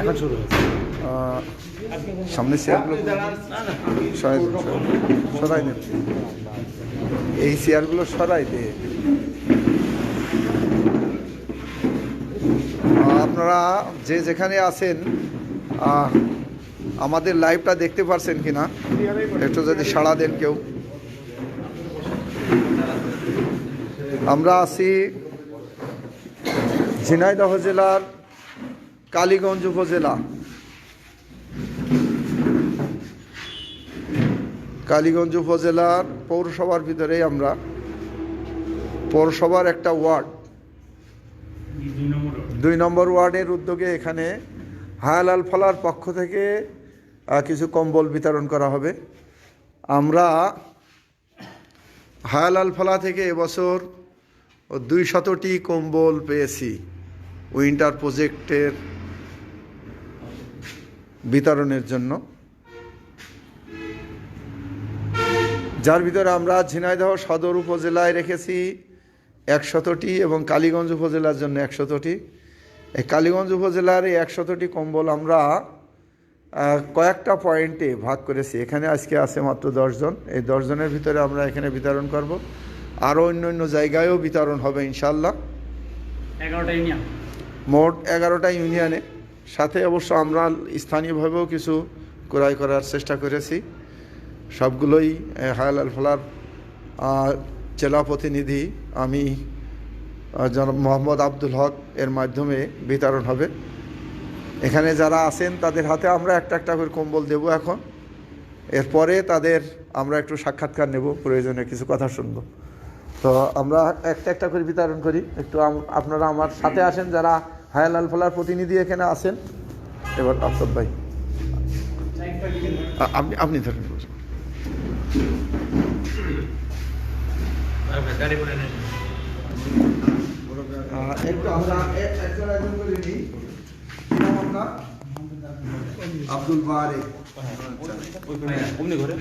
এখন শুরু সামনে চেয়ারগুলো সরাই সরাই। এই চেয়ারগুলো সরাই দে। আপনারা যে যেখানে আছেন আমাদের লাইভটা দেখতে পারছেন কিনা? একটু যদি সাড়া দেন কেউ। আমরা আছি ঝিনাইদহ জেলার কালীগঞ্জ উপজেলা। কালীগঞ্জ উপজেলার পৌরসভার ভিতরেই আমরা। পৌরসভার একটা ওয়ার্ড। দুই নম্বর ওয়ার্ডের উদ্যোগে এখানে হায়ালাল ফলার পক্ষ থেকে কিছু কম্বল বিতরণ করা হবে। আমরা হায়ালাল ফলা থেকে এবছর দুই শতটি কম্বল পেয়েছি। উইন্টার প্রজেক্টের বিতরণের জন্য। যার ভিতরে আমরা ঝিনাইদহ সদর উপজেলায় রেখেছি একশতটি এবং কালীগঞ্জ উপজেলার জন্য একশতটি। এই কালীগঞ্জ উপজেলার এই একশতটি কম্বল আমরা কয়েকটা পয়েন্টে ভাগ করেছি। এখানে আজকে আছে মাত্র দশজন। এই দশজনের ভিতরে আমরা এখানে বিতরণ করব। আরও অন্য অন্য জায়গায়ও বিতরণ হবে ইনশাল্লাহ এগারোটা ইউনিয়ন। মোট এগারোটা ইউনিয়নে। সাথে অবশ্য আমরা স্থানীয়ভাবেও কিছু ক্রয় করার চেষ্টা করেছি। সবগুলোই আহ, হায়ালাল ফলার জেলা প্রতিনিধি আমি মোহাম্মদ আব্দুল হক এর মাধ্যমে বিতরণ হবে। এখানে যারা আছেন তাদের হাতে আমরা একটা একটা করে কম্বল দেব এখন। এরপরে তাদের আমরা একটু সাক্ষাৎকার নেব প্রয়োজনে কিছু কথা শুনব। তো আমরা একটা একটা করে বিতরণ করি। একটু আপনারা আমার সাথে আসেন যারা হায়ালাল ফলার প্রতিনিধি এখানে আসেন এবার আফতাব ভাই। আপনি আপনি ধরেন। একটু আমরা একজন একজন করে নিই। কি আব্দুল বারে অমনি ঘরে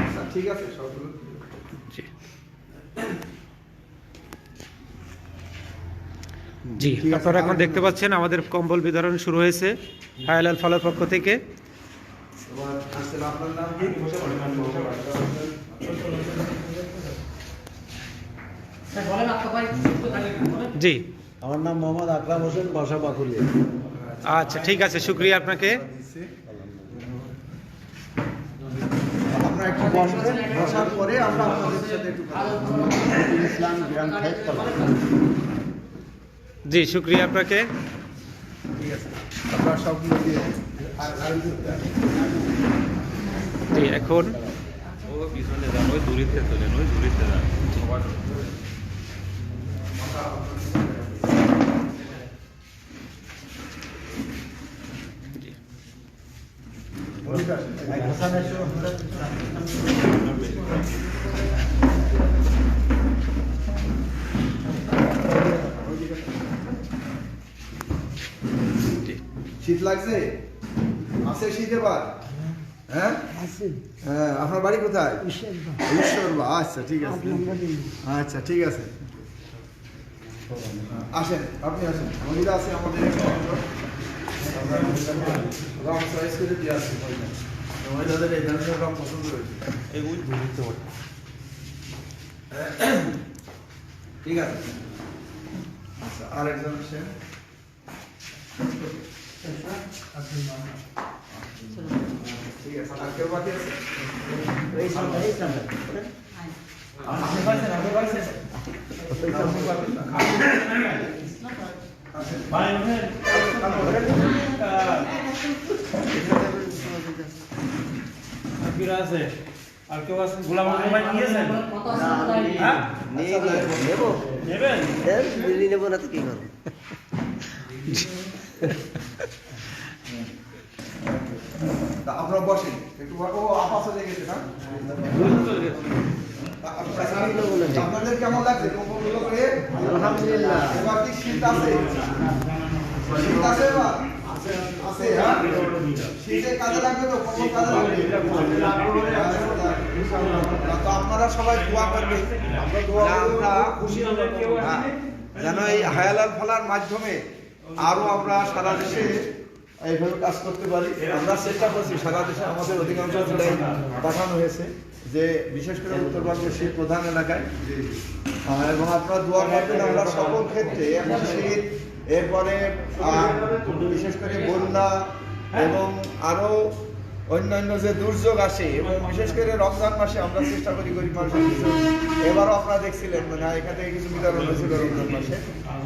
আচ্ছা, ঠিক আছে সবগুলো জি আপনারা এখন দেখতে পাচ্ছেন আমাদের কম্বল বিতরণ শুরু হয়েছে হায়ালাল ফলের পক্ষ থেকে। এবার আসলে আপনার নাম কি? জি। আমার নাম মোহাম্মদ আকরাম হোসেন বাসা বাকুলিয়া আচ্ছা ঠিক আছে শুক্রিয়া আপনাকে। আপনারা একটু বসবেন বসার পরে আমরা আপনাদের সাথে একটু ইসলাম গ্রাম জি শুক্রিয়া আপনাকে। ঠিক আছে আপনারা সবগুলো দিয়ে আর আর জি এখন? ও পিছনে যান ওই দূরিতে তোলেন ওই দূরিতে যান। শীত লাগছে? আছে শীত এবার? হ্যাঁ? হ্যাঁ আপনার বাড়ি কোথায়? ঈশ্বরবা আচ্ছা ঠিক আছে। আচ্ছা ঠিক আছে। আসেন আপনি আসেন। মহিলা আছে আমাদের এখানে রং চয়েস করে দিয়ে আসছে মহিলাদের এই ধরনের রং পছন্দ হয়েছে। এই ওই দূরিতে ঠিক আছে। আচ্ছা আরেকজন আসেন। ঠিক আছে আর কেউ বাকি আছে আপনি পাইছেন আপনি পাইছেন আপনি পাইছেন আসেন। আছে আর কেউ আছেন গোলাম ভাই নিয়েছেন হ্যাঁ নেবেন তা আপনারা বসেন একটু ব- ও আপা চলে গেছে না আপনারা- আপনাদের কেমন লাগছে? আলহামদুলিল্লাহ। এবার কি শীত আছে? শীত আছে এবার? আছে হ্যাঁ? শীতে কাজে লাগবে তো? কাজে লাগবে? তো আপনারা সবাই দোয়া করবেন। আমরা দোয়া খুশি হ্যাঁ, যেন এই হায়ালাল ফলার মাধ্যমে আরও আমরা সারা দেশে এইভাবে কাজ করতে পারি। আমরা চেষ্টা করছি সারা দেশে আমাদের অধিকাংশ জেলায় পাঠানো হয়েছে যে বিশেষ করে উত্তরবঙ্গের প্রধান এলাকায়। এবং আপনারা দোয়া করবেন আমরা সকল ক্ষেত্রে এখন শীত এরপরে বিশেষ করে বন্যা এবং আরও অন্যান্য যে দুর্যোগ আসে এবং বিশেষ করে রমজান মাসে আমরা চেষ্টা করি গরিব মানুষের কিছু এবারও আপনারা দেখছিলেন মানে এখান থেকে কিছু বিতরণ হয়েছিল রমজান মাসে।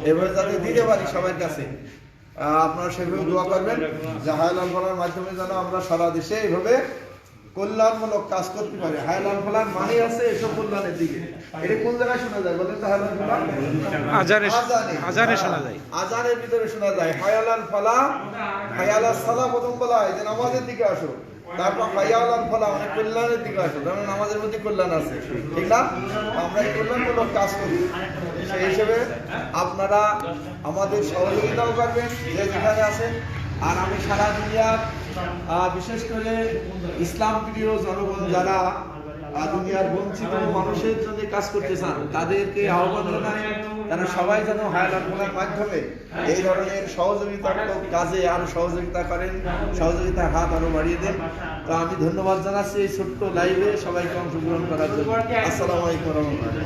এবারে যাতে দিতে পারি সবার কাছে। আপনারা সেভাবে দোয়া করবেন। হায়লাল ফলার মাধ্যমে যেন আমরা সারা দেশে এইভাবে কল্যাণমূলক কাজ করতে পারি। হায়লাল ফলার মানে আছে এসব কল্যাণের দিকে। এটা কোন জায়গায় শোনা যায়? বলেন তো হায়লাল ফলা আজানে আজানে। শোনা যায়। আজানের ভিতরে শোনা যায় হায়ালাল ফালা হায়ালাল সালা প্রথম বলা হয় যে নামাজের দিকে আসো। তারপর হায়ালাল ফালা মানে কল্যাণের দিকে আসো কারণ নামাজের মধ্যে কল্যাণ আছে, ঠিক না? আমরা এই কল্যাণমূলক কাজ করি। সেই হিসেবে আপনারা আমাদের সহযোগিতাও করবেন, যে যেখানে আছেন। আর আমি সারা দুনিয়ার বিশেষ করে ইসলাম প্রিয় জনগণ যারা দুনিয়ার বঞ্চিত মানুষের জন্য কাজ করতে চান, তাদেরকে আহ্বান জানাই। তারা সবাই যেন হায়ালার মাধ্যমে এই ধরনের সহযোগিতামূলক কাজে আরও সহযোগিতা করেন সহযোগিতার হাত আরও বাড়িয়ে দেন। তো আমি ধন্যবাদ জানাচ্ছি এই ছোট্ট লাইভে সবাইকে অংশগ্রহণ করার জন্য। আসসালামু আলাইকুম রহমতুল্লাহ।